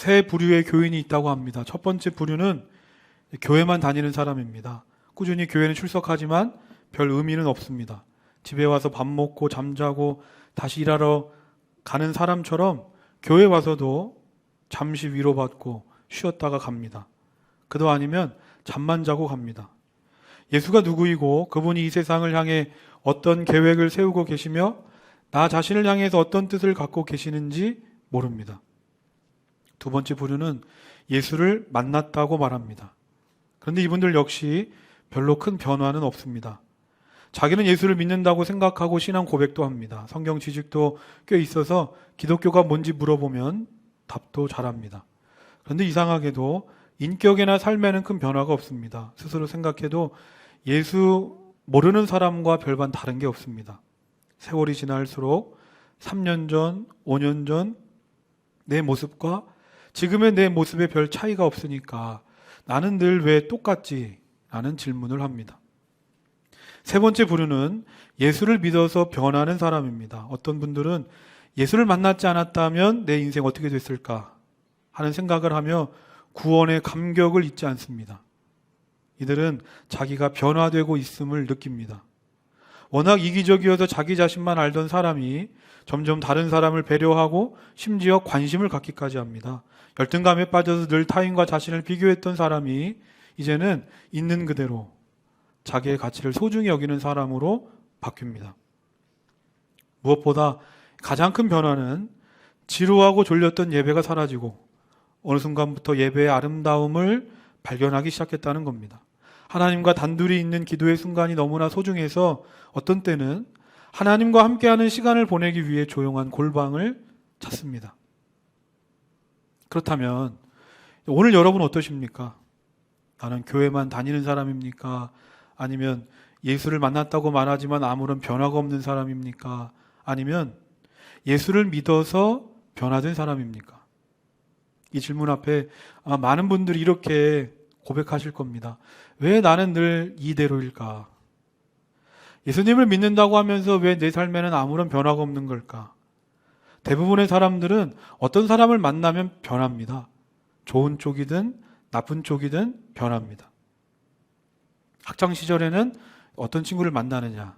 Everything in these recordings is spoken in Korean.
세 부류의 교인이 있다고 합니다. 첫 번째 부류는 교회만 다니는 사람입니다. 꾸준히 교회는 출석하지만 별 의미는 없습니다. 집에 와서 밥 먹고 잠자고 다시 일하러 가는 사람처럼 교회 와서도 잠시 위로받고 쉬었다가 갑니다. 그도 아니면 잠만 자고 갑니다. 예수가 누구이고 그분이 이 세상을 향해 어떤 계획을 세우고 계시며 나 자신을 향해서 어떤 뜻을 갖고 계시는지 모릅니다. 두 번째 부류는 예수를 만났다고 말합니다. 그런데 이분들 역시 별로 큰 변화는 없습니다. 자기는 예수를 믿는다고 생각하고 신앙 고백도 합니다. 성경 지식도 꽤 있어서 기독교가 뭔지 물어보면 답도 잘합니다. 그런데 이상하게도 인격이나 삶에는 큰 변화가 없습니다. 스스로 생각해도 예수 모르는 사람과 별반 다른 게 없습니다. 세월이 지날수록 3년 전, 5년 전 내 모습과 지금의 내 모습에 별 차이가 없으니까 나는 늘 왜 똑같지? 라는 질문을 합니다. 세 번째 부류는 예수를 믿어서 변하는 사람입니다. 어떤 분들은 예수를 만났지 않았다면 내 인생 어떻게 됐을까 하는 생각을 하며 구원의 감격을 잊지 않습니다. 이들은 자기가 변화되고 있음을 느낍니다. 워낙 이기적이어서 자기 자신만 알던 사람이 점점 다른 사람을 배려하고 심지어 관심을 갖기까지 합니다. 열등감에 빠져서 늘 타인과 자신을 비교했던 사람이 이제는 있는 그대로 자기의 가치를 소중히 여기는 사람으로 바뀝니다. 무엇보다 가장 큰 변화는 지루하고 졸렸던 예배가 사라지고 어느 순간부터 예배의 아름다움을 발견하기 시작했다는 겁니다. 하나님과 단둘이 있는 기도의 순간이 너무나 소중해서 어떤 때는 하나님과 함께하는 시간을 보내기 위해 조용한 골방을 찾습니다. 그렇다면 오늘 여러분 어떠십니까? 나는 교회만 다니는 사람입니까? 아니면 예수를 만났다고 말하지만 아무런 변화가 없는 사람입니까? 아니면 예수를 믿어서 변화된 사람입니까? 이 질문 앞에 아마 많은 분들이 이렇게 고백하실 겁니다. 왜 나는 늘 이대로일까? 예수님을 믿는다고 하면서 왜 내 삶에는 아무런 변화가 없는 걸까? 대부분의 사람들은 어떤 사람을 만나면 변합니다. 좋은 쪽이든 나쁜 쪽이든 변합니다. 학창 시절에는 어떤 친구를 만나느냐,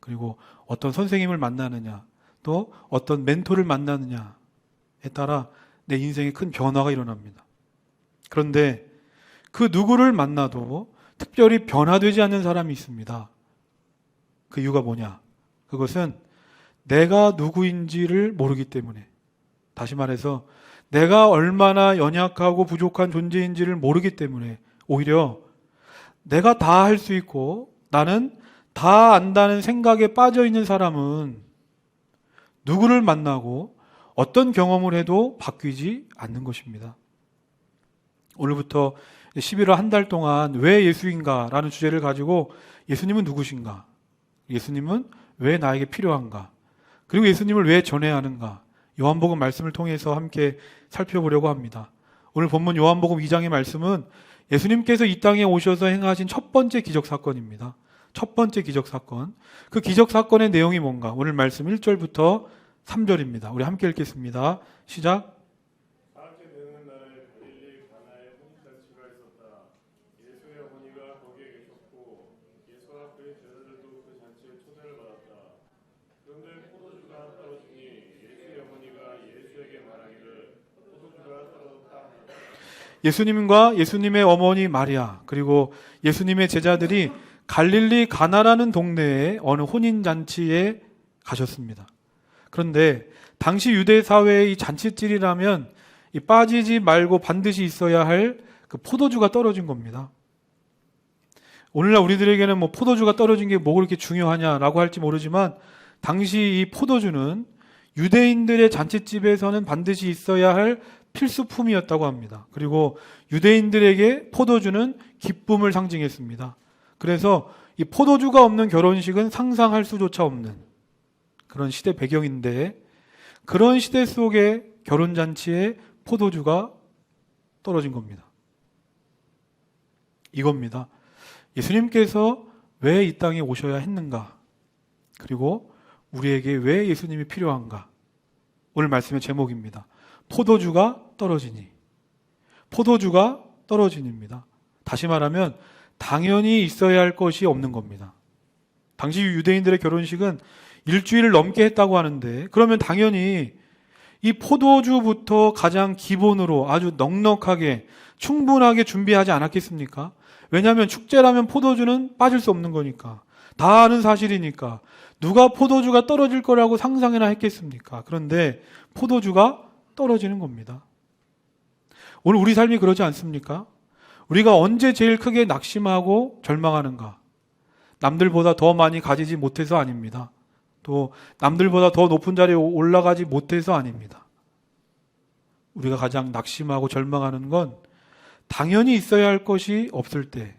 그리고 어떤 선생님을 만나느냐, 또 어떤 멘토를 만나느냐에 따라 내 인생에 큰 변화가 일어납니다. 그런데 그 누구를 만나도 특별히 변화되지 않는 사람이 있습니다. 그 이유가 뭐냐? 그것은 내가 누구인지를 모르기 때문에. 다시 말해서 내가 얼마나 연약하고 부족한 존재인지를 모르기 때문에 오히려 내가 다 할 수 있고 나는 다 안다는 생각에 빠져 있는 사람은 누구를 만나고 어떤 경험을 해도 바뀌지 않는 것입니다. 오늘부터 11월 한 달 동안 왜 예수인가? 라는 주제를 가지고 예수님은 누구신가? 예수님은 왜 나에게 필요한가? 그리고 예수님을 왜 전해야 하는가? 요한복음 말씀을 통해서 함께 살펴보려고 합니다. 오늘 본문 요한복음 2장의 말씀은 예수님께서 이 땅에 오셔서 행하신 첫 번째 기적 사건입니다. 첫 번째 기적 사건. 그 기적 사건의 내용이 뭔가? 오늘 말씀 1절부터 3절입니다. 우리 함께 읽겠습니다. 시작. 사흘째 되는 날 갈릴리 가나에 혼인잔치가 있었다. 예수의 어머니가 거기에 계셨고 예수와 그의 제자들도 그 잔치에 초대를 받았다. 그런데 포도주가 떨어지니 예수의 어머니가 예수에게 말하기를 포도주가 떨어졌다 하였다. 예수님과 예수님의 어머니 마리아, 그리고 예수님의 제자들이 갈릴리 가나라는 동네에 어느 혼인 잔치에 가셨습니다. 그런데 당시 유대 사회의 이 잔치질이라면 이 빠지지 말고 반드시 있어야 할 그 포도주가 떨어진 겁니다. 오늘날 우리들에게는 뭐 포도주가 떨어진 게뭐 그렇게 중요하냐라고 할지 모르지만 당시 이 포도주는 유대인들의 잔치집에서는 반드시 있어야 할 필수품이었다고 합니다. 그리고 유대인들에게 포도주는 기쁨을 상징했습니다. 그래서 이 포도주가 없는 결혼식은 상상할 수조차 없는 그런 시대 배경인데 그런 시대 속에 결혼잔치에 포도주가 떨어진 겁니다. 이겁니다. 예수님께서 왜 이 땅에 오셔야 했는가? 그리고 우리에게 왜 예수님이 필요한가? 오늘 말씀의 제목입니다. 포도주가 떨어지니. 포도주가 떨어진입니다. 다시 말하면 당연히 있어야 할 것이 없는 겁니다. 당시 유대인들의 결혼식은 일주일을 넘게 했다고 하는데 그러면 당연히 이 포도주부터 가장 기본으로 아주 넉넉하게 충분하게 준비하지 않았겠습니까? 왜냐하면 축제라면 포도주는 빠질 수 없는 거니까. 다 아는 사실이니까. 누가 포도주가 떨어질 거라고 상상이나 했겠습니까? 그런데 포도주가 떨어지는 겁니다. 오늘 우리 삶이 그러지 않습니까? 우리가 언제 제일 크게 낙심하고 절망하는가? 남들보다 더 많이 가지지 못해서 아닙니다. 또 남들보다 더 높은 자리에 올라가지 못해서 아닙니다. 우리가 가장 낙심하고 절망하는 건 당연히 있어야 할 것이 없을 때,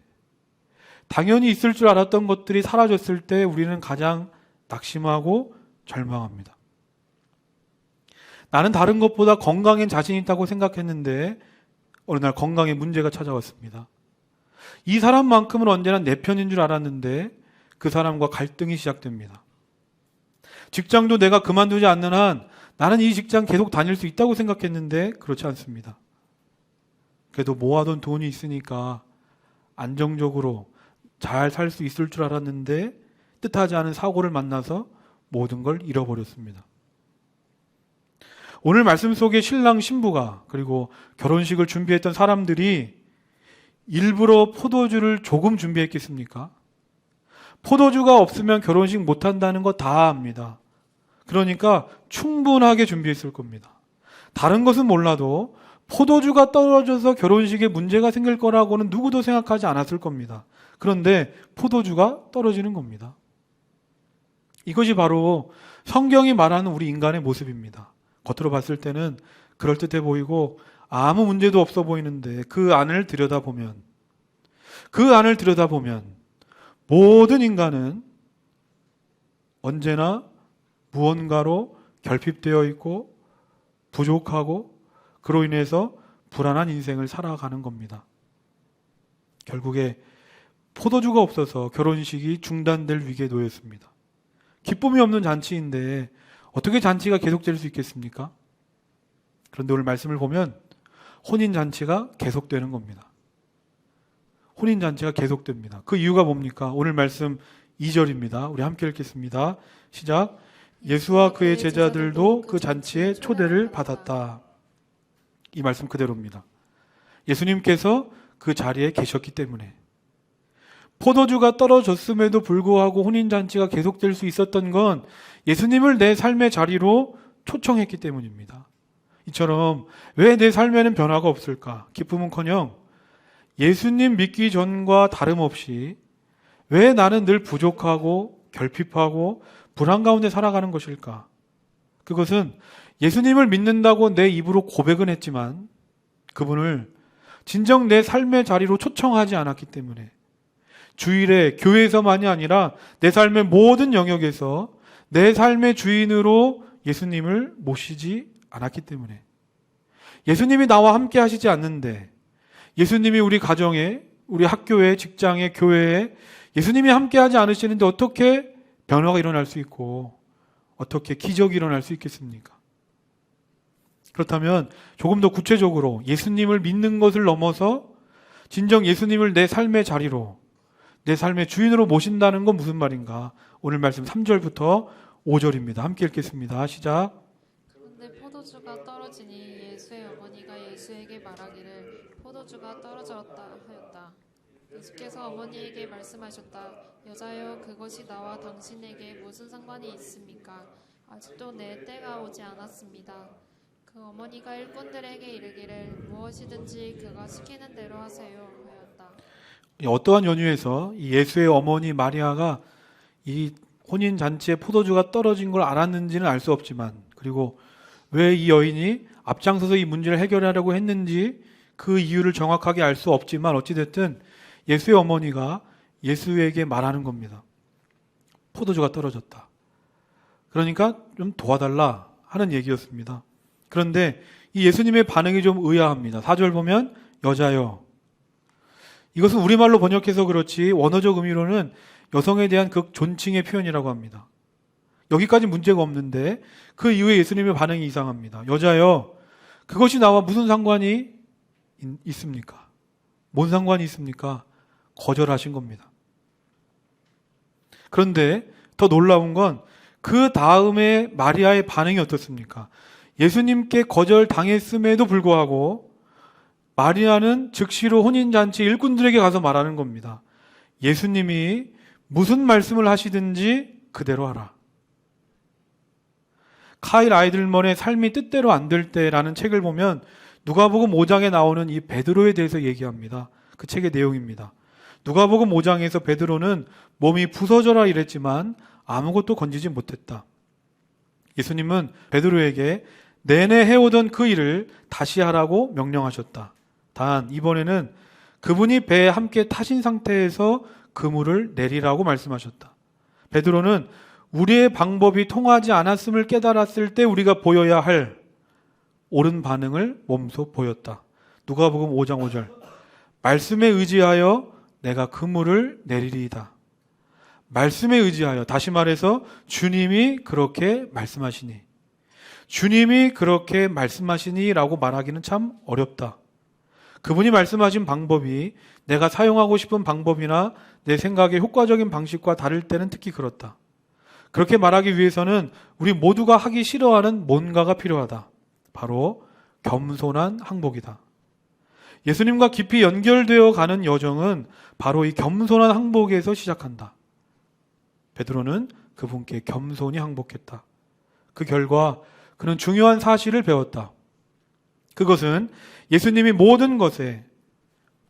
당연히 있을 줄 알았던 것들이 사라졌을 때 우리는 가장 낙심하고 절망합니다. 나는 다른 것보다 건강엔 자신 있다고 생각했는데 어느 날 건강에 문제가 찾아왔습니다. 이 사람만큼은 언제나 내 편인 줄 알았는데 그 사람과 갈등이 시작됩니다. 직장도 내가 그만두지 않는 한 나는 이 직장 계속 다닐 수 있다고 생각했는데 그렇지 않습니다. 그래도 모아둔 돈이 있으니까 안정적으로 잘 살 수 있을 줄 알았는데 뜻하지 않은 사고를 만나서 모든 걸 잃어버렸습니다. 오늘 말씀 속에 신랑 신부가 그리고 결혼식을 준비했던 사람들이 일부러 포도주를 조금 준비했겠습니까? 포도주가 없으면 결혼식 못 한다는 거 다 압니다. 그러니까 충분하게 준비했을 겁니다. 다른 것은 몰라도 포도주가 떨어져서 결혼식에 문제가 생길 거라고는 누구도 생각하지 않았을 겁니다. 그런데 포도주가 떨어지는 겁니다. 이것이 바로 성경이 말하는 우리 인간의 모습입니다. 겉으로 봤을 때는 그럴듯해 보이고 아무 문제도 없어 보이는데 그 안을 들여다보면 그 안을 들여다보면 모든 인간은 언제나 무언가로 결핍되어 있고 부족하고 그로 인해서 불안한 인생을 살아가는 겁니다. 결국에 포도주가 없어서 결혼식이 중단될 위기에 놓였습니다. 기쁨이 없는 잔치인데 어떻게 잔치가 계속될 수 있겠습니까? 그런데 오늘 말씀을 보면 혼인 잔치가 계속되는 겁니다. 혼인 잔치가 계속됩니다. 그 이유가 뭡니까? 오늘 말씀 2절입니다. 우리 함께 읽겠습니다. 시작. 예수와 그의 제자들도 그 잔치에 초대를 받았다. 이 말씀 그대로입니다. 예수님께서 그 자리에 계셨기 때문에 포도주가 떨어졌음에도 불구하고 혼인잔치가 계속될 수 있었던 건 예수님을 내 삶의 자리로 초청했기 때문입니다. 이처럼 왜 내 삶에는 변화가 없을까? 기쁨은 커녕 예수님 믿기 전과 다름없이 왜 나는 늘 부족하고 결핍하고 불안 가운데 살아가는 것일까? 그것은 예수님을 믿는다고 내 입으로 고백은 했지만 그분을 진정 내 삶의 자리로 초청하지 않았기 때문에 주일에 교회에서만이 아니라 내 삶의 모든 영역에서 내 삶의 주인으로 예수님을 모시지 않았기 때문에 예수님이 나와 함께 하시지 않는데 예수님이 우리 가정에 우리 학교에 직장에 교회에 예수님이 함께 하지 않으시는데 어떻게 변화가 일어날 수 있고 어떻게 기적이 일어날 수 있겠습니까? 그렇다면 조금 더 구체적으로 예수님을 믿는 것을 넘어서 진정 예수님을 내 삶의 자리로 내 삶의 주인으로 모신다는 건 무슨 말인가? 오늘 말씀 3절부터 5절입니다. 함께 읽겠습니다. 시작. 그런데 포도주가 떨어지니 예수의 어머니가 예수에게 말하기를 포도주가 떨어졌다 하였다. 예수께서 어머니에게 말씀하셨다. 여자여 그것이 나와 당신에게 무슨 상관이 있습니까? 아직도 내 때가 오지 않았습니다. 그 어머니가 일꾼들에게 이르기를 무엇이든지 그가 시키는 대로 하세요. 어떠한 연유에서 이 예수의 어머니 마리아가 이 혼인 잔치에 포도주가 떨어진 걸 알았는지는 알 수 없지만 그리고 왜 이 여인이 앞장서서 이 문제를 해결하려고 했는지 그 이유를 정확하게 알 수 없지만 어찌됐든 예수의 어머니가 예수에게 말하는 겁니다. 포도주가 떨어졌다. 그러니까 좀 도와달라 하는 얘기였습니다. 그런데 이 예수님의 반응이 좀 의아합니다. 4절 보면 여자여. 이것은 우리말로 번역해서 그렇지 원어적 의미로는 여성에 대한 극 존칭의 표현이라고 합니다. 여기까지 문제가 없는데 그 이후에 예수님의 반응이 이상합니다. 여자여, 그것이 나와 무슨 상관이 있- 있습니까? 뭔 상관이 있습니까? 거절하신 겁니다. 그런데 더 놀라운 건 그 다음에 마리아의 반응이 어떻습니까? 예수님께 거절 당했음에도 불구하고 마리아는 즉시로 혼인잔치 일꾼들에게 가서 말하는 겁니다. 예수님이 무슨 말씀을 하시든지 그대로 하라. 카일 아이들만의 삶이 뜻대로 안 될 때라는 책을 보면 누가복음 5장에 나오는 이 베드로에 대해서 얘기합니다. 그 책의 내용입니다. 누가복음 5장에서 베드로는 몸이 부서져라 이랬지만 아무것도 건지지 못했다. 예수님은 베드로에게 내내 해오던 그 일을 다시 하라고 명령하셨다. 단 이번에는 그분이 배에 함께 타신 상태에서 그물을 내리라고 말씀하셨다. 베드로는 우리의 방법이 통하지 않았음을 깨달았을 때 우리가 보여야 할 옳은 반응을 몸소 보였다. 누가복음 5장 5절. 말씀에 의지하여 내가 그물을 내리리이다. 말씀에 의지하여 다시 말해서 주님이 그렇게 말씀하시니 주님이 그렇게 말씀하시니라고 말하기는 참 어렵다. 그분이 말씀하신 방법이 내가 사용하고 싶은 방법이나 내 생각의 효과적인 방식과 다를 때는 특히 그렇다. 그렇게 말하기 위해서는 우리 모두가 하기 싫어하는 뭔가가 필요하다. 바로 겸손한 항복이다. 예수님과 깊이 연결되어 가는 여정은 바로 이 겸손한 항복에서 시작한다. 베드로는 그분께 겸손히 항복했다. 그 결과 그는 중요한 사실을 배웠다. 그것은 예수님이 모든 것에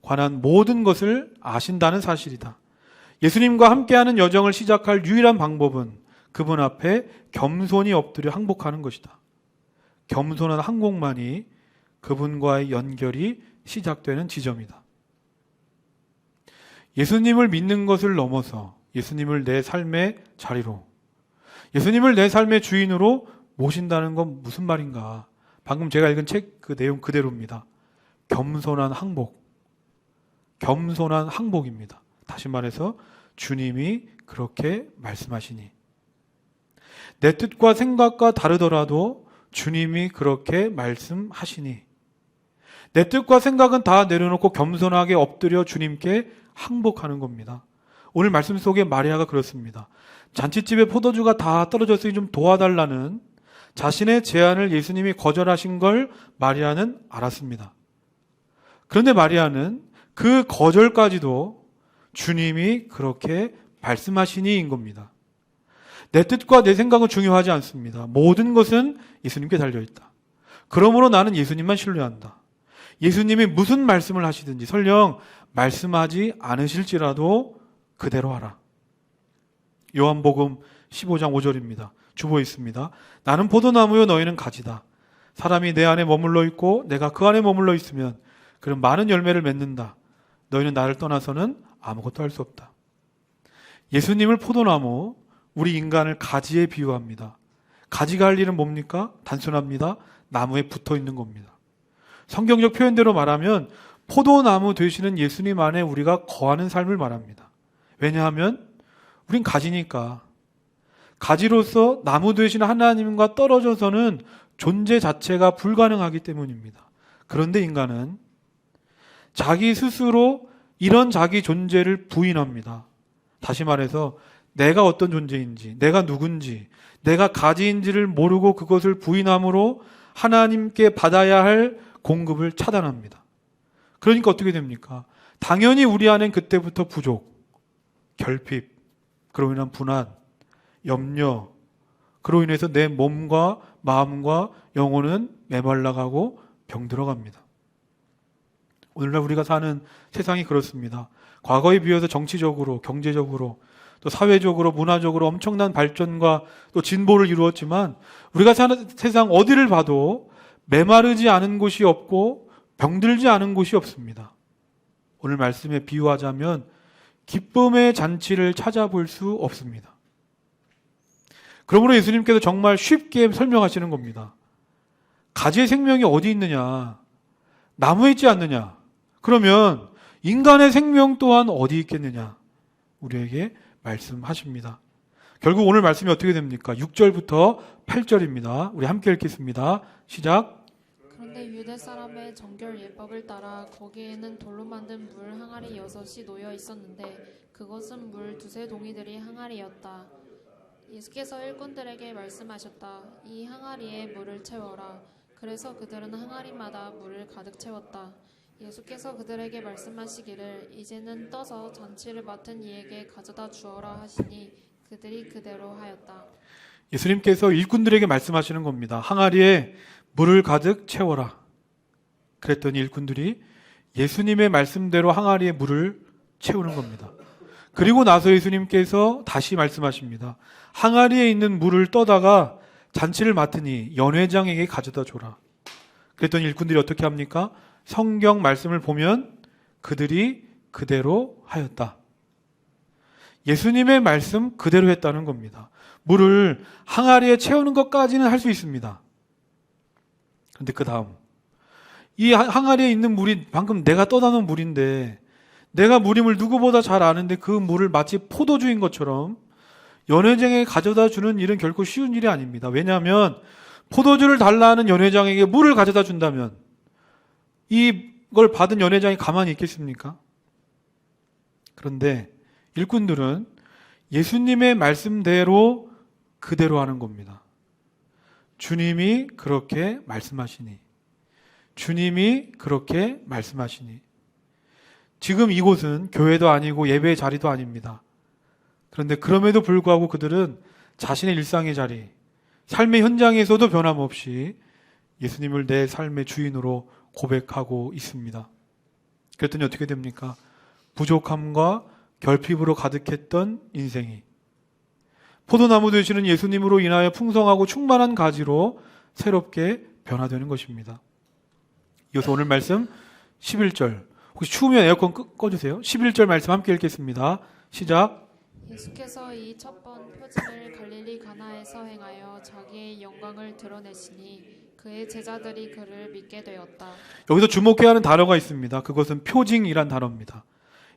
관한 모든 것을 아신다는 사실이다. 예수님과 함께하는 여정을 시작할 유일한 방법은 그분 앞에 겸손히 엎드려 항복하는 것이다. 겸손한 항복만이 그분과의 연결이 시작되는 지점이다. 예수님을 믿는 것을 넘어서 예수님을 내 삶의 자리로, 예수님을 내 삶의 주인으로 모신다는 건 무슨 말인가? 방금 제가 읽은 책 그 내용 그대로입니다. 겸손한 항복. 겸손한 항복입니다. 다시 말해서 주님이 그렇게 말씀하시니. 내 뜻과 생각과 다르더라도 주님이 그렇게 말씀하시니. 내 뜻과 생각은 다 내려놓고 겸손하게 엎드려 주님께 항복하는 겁니다. 오늘 말씀 속에 마리아가 그렇습니다. 잔치집에 포도주가 다 떨어졌으니 좀 도와달라는 자신의 제안을 예수님이 거절하신 걸 마리아는 알았습니다. 그런데 마리아는 그 거절까지도 주님이 그렇게 말씀하시니인 겁니다. 내 뜻과 내 생각은 중요하지 않습니다. 모든 것은 예수님께 달려있다. 그러므로 나는 예수님만 신뢰한다. 예수님이 무슨 말씀을 하시든지 설령 말씀하지 않으실지라도 그대로 하라. 요한복음 15장 5절입니다. 주보 있습니다. 나는 포도나무요 너희는 가지다. 사람이 내 안에 머물러 있고 내가 그 안에 머물러 있으면 그런 많은 열매를 맺는다. 너희는 나를 떠나서는 아무것도 할 수 없다. 예수님을 포도나무, 우리 인간을 가지에 비유합니다. 가지가 할 일은 뭡니까? 단순합니다. 나무에 붙어 있는 겁니다. 성경적 표현대로 말하면 포도나무 되시는 예수님 안에 우리가 거하는 삶을 말합니다. 왜냐하면 우린 가지니까. 가지로서 나무 되시는 하나님과 떨어져서는 존재 자체가 불가능하기 때문입니다. 그런데 인간은 자기 스스로 이런 자기 존재를 부인합니다. 다시 말해서 내가 어떤 존재인지, 내가 누군지, 내가 가지인지를 모르고 그것을 부인함으로 하나님께 받아야 할 공급을 차단합니다. 그러니까 어떻게 됩니까? 당연히 우리 안엔 그때부터 부족, 결핍, 그로 인한 분한, 염려, 그로 인해서 내 몸과 마음과 영혼은 메말라가고 병들어갑니다. 오늘날 우리가 사는 세상이 그렇습니다. 과거에 비해서 정치적으로, 경제적으로, 또 사회적으로, 문화적으로 엄청난 발전과 또 진보를 이루었지만 우리가 사는 세상 어디를 봐도 메마르지 않은 곳이 없고 병들지 않은 곳이 없습니다. 오늘 말씀에 비유하자면 기쁨의 잔치를 찾아볼 수 없습니다. 그러므로 예수님께서 정말 쉽게 설명하시는 겁니다. 가지의 생명이 어디 있느냐? 나무에 있지 않느냐? 그러면 인간의 생명 또한 어디 있겠느냐? 우리에게 말씀하십니다. 결국 오늘 말씀이 어떻게 됩니까? 6절부터 8절입니다. 우리 함께 읽겠습니다. 시작. 그런데 유대 사람의 정결 예법을 따라 거기에는 돌로 만든 물 항아리 여섯이 놓여 있었는데 그것은 물 두세 동이들이 항아리였다. 예수께서 일꾼들에게 말씀하셨다. 이 항아리에 물을 채워라. 그래서 그들은 항아리마다 물을 가득 채웠다. 예수께서 그들에게 말씀하시기를 이제는 떠서 잔치를 맡은 이에게 가져다 주어라 하시니 그들이 그대로 하였다. 예수님께서 일꾼들에게 말씀하시는 겁니다. 항아리에 물을 가득 채워라. 그랬더니 일꾼들이 예수님의 말씀대로 항아리에 물을 채우는 겁니다. 그리고 나서 예수님께서 다시 말씀하십니다. 항아리에 있는 물을 떠다가 잔치를 맡으니 연회장에게 가져다 줘라. 그랬더니 일꾼들이 어떻게 합니까? 성경 말씀을 보면 그들이 그대로 하였다. 예수님의 말씀 그대로 했다는 겁니다. 물을 항아리에 채우는 것까지는 할 수 있습니다. 그런데 그 다음 이 항아리에 있는 물이 방금 내가 놓은 물인데 내가 물임을 누구보다 잘 아는데 그 물을 마치 포도주인 것처럼 연회장에 가져다 주는 일은 결코 쉬운 일이 아닙니다. 왜냐하면 포도주를 달라 하는 연회장에게 물을 가져다 준다면 이걸 받은 연회장이 가만히 있겠습니까? 그런데 일꾼들은 예수님의 말씀대로 그대로 하는 겁니다. 주님이 그렇게 말씀하시니. 주님이 그렇게 말씀하시니. 지금 이곳은 교회도 아니고 예배의 자리도 아닙니다. 그런데 그럼에도 불구하고 그들은 자신의 일상의 자리, 삶의 현장에서도 변함없이 예수님을 내 삶의 주인으로 고백하고 있습니다. 그랬더니 어떻게 됩니까? 부족함과 결핍으로 가득했던 인생이 포도나무 되시는 예수님으로 인하여 풍성하고 충만한 가지로 새롭게 변화되는 것입니다. 이어서 오늘 말씀 11절. 혹시 추우면 에어컨 끄- 꺼주세요. 11절 말씀 함께 읽겠습니다. 시작. 예수께서 이 첫 번 표징을 갈릴리 가나에서 행하여 자기의 영광을 드러내시니 그의 제자들이 그를 믿게 되었다. 여기서 주목해야 하는 단어가 있습니다. 그것은 표징이란 단어입니다.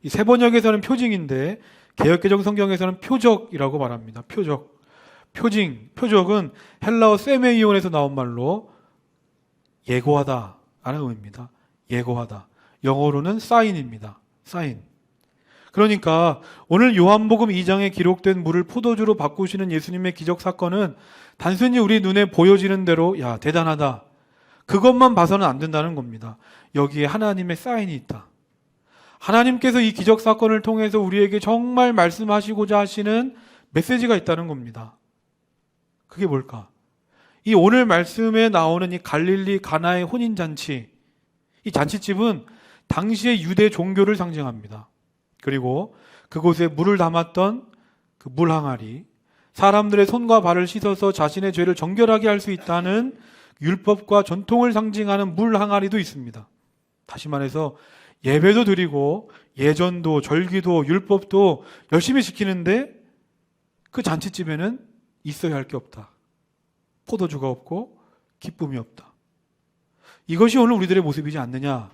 이 세 번역에서는 표징인데 개혁개정 성경에서는 표적이라고 말합니다. 표적. 표징, 표적은 헬라어 세메이온에서 나온 말로 예고하다 라는 의미입니다. 예고하다. 영어로는 사인입니다. 사인. 그러니까 오늘 요한복음 2장에 기록된 물을 포도주로 바꾸시는 예수님의 기적 사건은 단순히 우리 눈에 보여지는 대로 야 대단하다. 그것만 봐서는 안 된다는 겁니다. 여기에 하나님의 사인이 있다. 하나님께서 이 기적 사건을 통해서 우리에게 정말 말씀하시고자 하시는 메시지가 있다는 겁니다. 그게 뭘까? 이 오늘 말씀에 나오는 이 갈릴리 가나의 혼인 잔치, 이 잔치집은 당시의 유대 종교를 상징합니다. 그리고 그곳에 물을 담았던 그 물 항아리, 사람들의 손과 발을 씻어서 자신의 죄를 정결하게 할 수 있다는 율법과 전통을 상징하는 물 항아리도 있습니다. 다시 말해서 예배도 드리고 예전도 절기도 율법도 열심히 지키는데 그 잔치집에는 있어야 할 게 없다. 포도주가 없고 기쁨이 없다. 이것이 오늘 우리들의 모습이지 않느냐?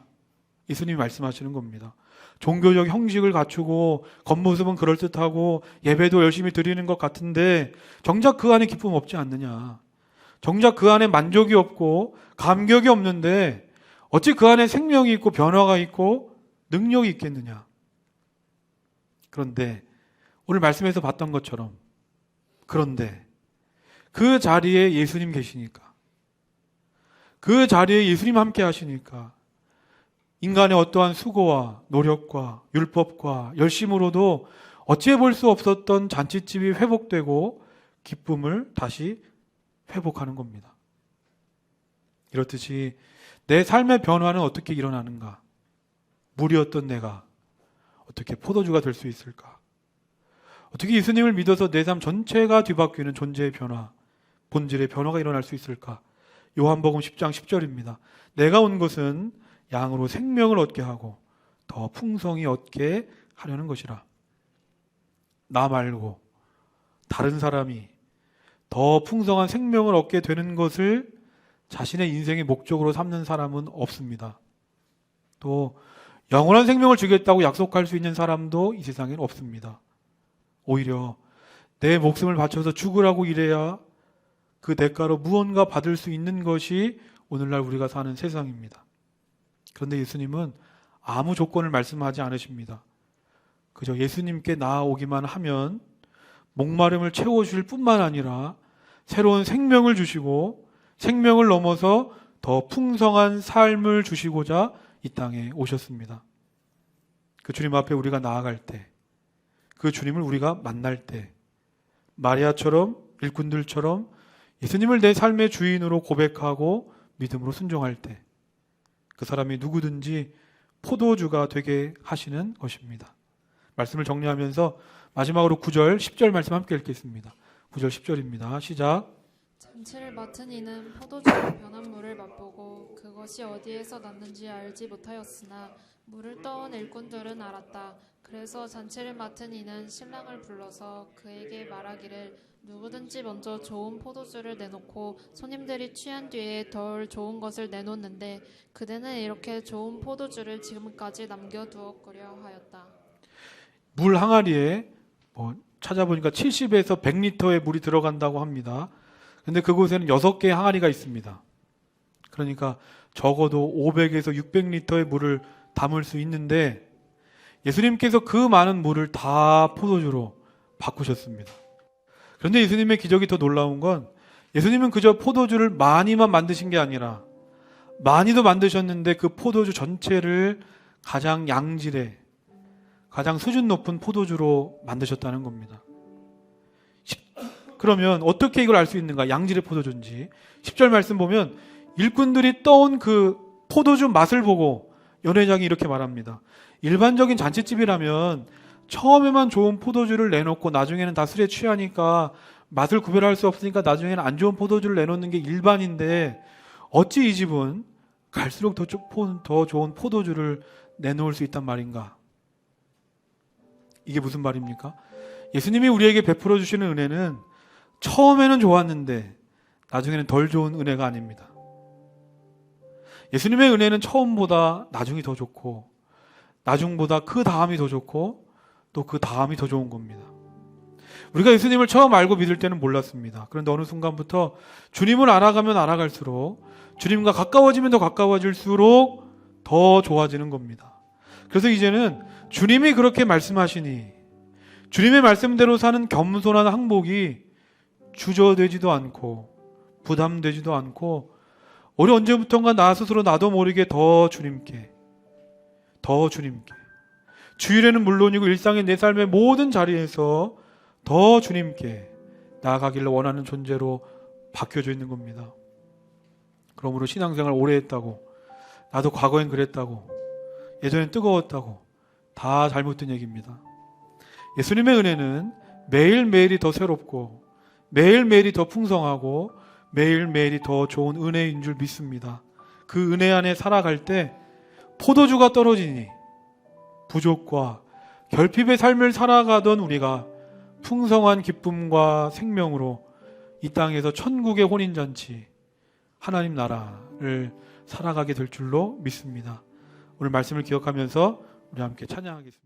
예수님이 말씀하시는 겁니다. 종교적 형식을 갖추고 겉모습은 그럴듯하고 예배도 열심히 드리는 것 같은데 정작 그 안에 기쁨 없지 않느냐? 정작 그 안에 만족이 없고 감격이 없는데 어찌 그 안에 생명이 있고 변화가 있고 능력이 있겠느냐? 그런데 오늘 말씀에서 봤던 것처럼 그런데 그 자리에 예수님 계시니까 그 자리에 예수님 함께 하시니까 인간의 어떠한 수고와 노력과 율법과 열심으로도 어찌해 볼 수 없었던 잔치집이 회복되고 기쁨을 다시 회복하는 겁니다. 이렇듯이 내 삶의 변화는 어떻게 일어나는가? 물이었던 내가 어떻게 포도주가 될 수 있을까? 어떻게 예수님을 믿어서 내 삶 전체가 뒤바뀌는 존재의 변화, 본질의 변화가 일어날 수 있을까? 요한복음 10장 10절입니다. 내가 온 것은 양으로 생명을 얻게 하고 더 풍성히 얻게 하려는 것이라. 나 말고 다른 사람이 더 풍성한 생명을 얻게 되는 것을 자신의 인생의 목적으로 삼는 사람은 없습니다. 또 영원한 생명을 주겠다고 약속할 수 있는 사람도 이 세상에는 없습니다. 오히려 내 목숨을 바쳐서 죽으라고 일해야 그 대가로 무언가 받을 수 있는 것이 오늘날 우리가 사는 세상입니다. 그런데 예수님은 아무 조건을 말씀하지 않으십니다. 그저 예수님께 나아오기만 하면 목마름을 채워주실 뿐만 아니라 새로운 생명을 주시고 생명을 넘어서 더 풍성한 삶을 주시고자 이 땅에 오셨습니다. 그 주님 앞에 우리가 나아갈 때, 그 주님을 우리가 만날 때, 마리아처럼 일꾼들처럼 예수님을 내 삶의 주인으로 고백하고 믿음으로 순종할 때, 그 사람이 누구든지 포도주가 되게 하시는 것입니다. 말씀을 정리하면서 마지막으로 9절, 10절 말씀 함께 읽겠습니다. 9절, 10절입니다. 시작. 잔치를 맡은 이는 포도주로 변한 물을 맛보고 그것이 어디에서 났는지 알지 못하였으나 물을 떠온 일꾼들은 알았다. 그래서 잔치를 맡은 이는 신랑을 불러서 그에게 말하기를 누구든지 먼저 좋은 포도주를 내놓고 손님들이 취한 뒤에 덜 좋은 것을 내놓는데 그대는 이렇게 좋은 포도주를 지금까지 남겨두었거려 하였다. 물 항아리에 뭐 찾아보니까 70에서 100리터의 물이 들어간다고 합니다. 근데 그곳에는 6개의 항아리가 있습니다. 그러니까 적어도 500에서 600리터의 물을 담을 수 있는데 예수님께서 그 많은 물을 다 포도주로 바꾸셨습니다. 그런데 예수님의 기적이 더 놀라운 건 예수님은 그저 포도주를 많이만 만드신 게 아니라 많이도 만드셨는데 그 포도주 전체를 가장 양질의 가장 수준 높은 포도주로 만드셨다는 겁니다. 십- 그러면 어떻게 이걸 알 수 있는가? 양질의 포도주인지. 10절 말씀 보면 일꾼들이 떠온 그 포도주 맛을 보고 연회장이 이렇게 말합니다. 일반적인 잔치집이라면 처음에만 좋은 포도주를 내놓고 나중에는 다 술에 취하니까 맛을 구별할 수 없으니까 나중에는 안 좋은 포도주를 내놓는 게 일반인데 어찌 이 집은 갈수록 더, 좋- 더 좋은 포도주를 내놓을 수 있단 말인가? 이게 무슨 말입니까? 예수님이 우리에게 베풀어 주시는 은혜는 처음에는 좋았는데 나중에는 덜 좋은 은혜가 아닙니다. 예수님의 은혜는 처음보다 나중이 더 좋고 나중보다 그 다음이 더 좋고 또 그 다음이 더 좋은 겁니다. 우리가 예수님을 처음 알고 믿을 때는 몰랐습니다. 그런데 어느 순간부터 주님을 알아가면 알아갈수록 주님과 가까워지면 더 가까워질수록 더 좋아지는 겁니다. 그래서 이제는 주님이 그렇게 말씀하시니 주님의 말씀대로 사는 겸손한 항복이 주저되지도 않고 부담되지도 않고 우리 언제부턴가 나 스스로 나도 모르게 더 주님께 더 주님께 주일에는 물론이고 일상의 내 삶의 모든 자리에서 더 주님께 나아가기를 원하는 존재로 바뀌어져 있는 겁니다. 그러므로 신앙생활 오래 했다고 나도 과거엔 그랬다고 예전엔 뜨거웠다고 다 잘못된 얘기입니다. 예수님의 은혜는 매일매일이 더 새롭고 매일매일이 더 풍성하고 매일매일이 더 좋은 은혜인 줄 믿습니다. 그 은혜 안에 살아갈 때 포도주가 떨어지니 부족과 결핍의 삶을 살아가던 우리가 풍성한 기쁨과 생명으로 이 땅에서 천국의 혼인잔치 하나님 나라를 살아가게 될 줄로 믿습니다. 오늘 말씀을 기억하면서 우리 함께 찬양하겠습니다.